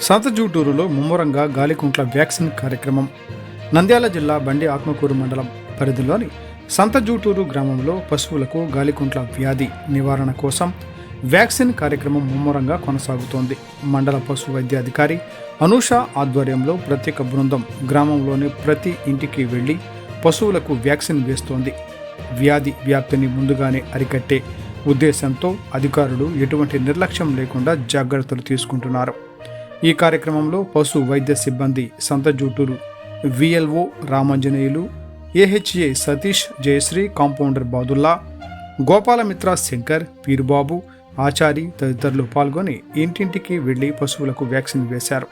సంతజూటూరులో ముమ్మరంగా గాలికుంట్ల వ్యాక్సిన్ కార్యక్రమం. నంద్యాల జిల్లా బండి ఆత్మకూరు మండలం పరిధిలోని సంతజూటూరు గ్రామంలో పశువులకు గాలికుంట్ల వ్యాధి నివారణ కోసం వ్యాక్సిన్ కార్యక్రమం ముమ్మరంగా కొనసాగుతోంది. మండల పశు వైద్యాధికారి అనూష ఆధ్వర్యంలో ప్రత్యేక బృందం గ్రామంలోని ప్రతి ఇంటికి వెళ్ళి పశువులకు వ్యాక్సిన్ వేస్తోంది. వ్యాధి వ్యాప్తిని ముందుగానే అరికట్టే ఉద్దేశంతో అధికారులు ఎటువంటి నిర్లక్ష్యం లేకుండా జాగ్రత్తలు తీసుకుంటున్నారు. ఈ కార్యక్రమంలో పశు వైద్య సిబ్బంది Santhajuturu VLO Ramanjaneyulu AHA Satish Jayasri compounder Badulla Gopalamitra Shankar Peerubabu Achari తదితరులు పాల్గొని ఇంటింటికి వెళ్ళి పశువులకు వ్యాక్సిన్ వేశారు.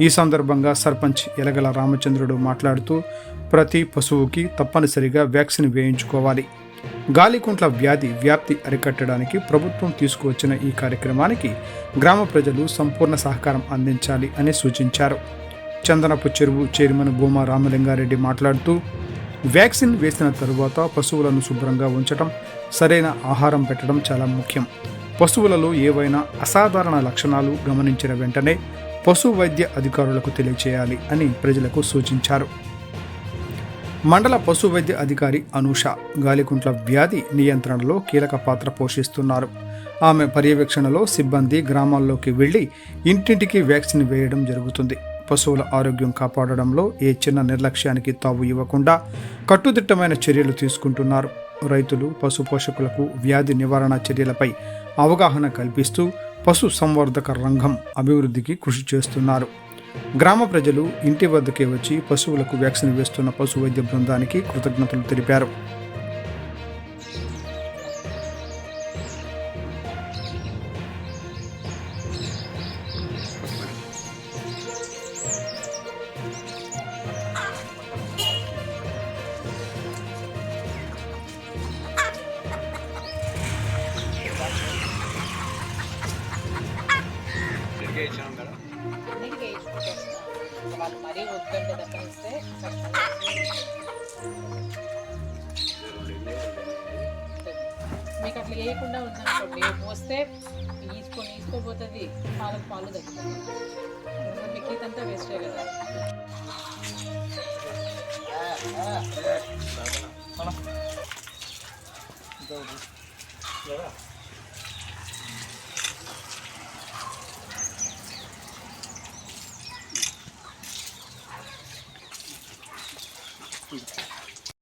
ఈ సందర్భంగా సర్పంచ్ ఎలగల రామచంద్రుడు మాట్లాడుతూ ప్రతి పశువుకి తప్పనిసరిగా వ్యాక్సిన్ వేయించుకోవాలి. గాలికుంట్ల వ్యాధి వ్యాప్తి అరికట్టడానికి ప్రభుత్వం తీసుకువచ్చిన ఈ కార్యక్రమానికి గ్రామ ప్రజలు సంపూర్ణ సహకారం అందించాలి అని సూచించారు. చందనపు చెరువు చైర్మన్ భూమా రామలింగారెడ్డి మాట్లాడుతూ వ్యాక్సిన్ వేసిన తరువాత పశువులను శుభ్రంగా ఉంచడం సరైన ఆహారం పెట్టడం చాలా ముఖ్యం. పశువులలో ఏవైనా అసాధారణ లక్షణాలు గమనించిన వెంటనే పశు వైద్య అధికారులకు తెలియచేయాలి అని ప్రజలకు సూచించారు. మండల పశు వైద్య అధికారి అనూష గాలికుంట్ల వ్యాధి నియంత్రణలో కీలక పాత్ర పోషిస్తున్నారు. ఆమె పర్యవేక్షణలో సిబ్బంది గ్రామాల్లోకి వెళ్ళి ఇంటింటికి వ్యాక్సిన్ వేయడం జరుగుతుంది. పశువుల ఆరోగ్యం కాపాడడంలో ఏ చిన్న నిర్లక్ష్యానికి తావు ఇవ్వకుండా కట్టుదిట్టమైన చర్యలు తీసుకుంటున్నారు. రైతులు పశు పోషకులకు వ్యాధి నివారణ చర్యలపై అవగాహన కల్పిస్తూ పశు సంవర్ధక రంగం అభివృద్ధికి కృషి చేస్తున్నారు. గ్రామ ప్రజలు ఇంటి వద్దకే వచ్చి పశువులకు వ్యాక్సిన్ వేస్తున్న పశు వైద్య బృందానికి కృతజ్ఞతలు తెలిపారు. అన్నిటికీ వాళ్ళు మరీ వద్దంటే తప్పనిస్తే మీకు అట్లా వేయకుండా ఉందనుకోండి మోస్తే ఈసుకొని ఈసుకోపోతుంది పాలకు పాలు తగ్గుతుంది. మీకు ఇదంతా వేస్టే కదా. ఆ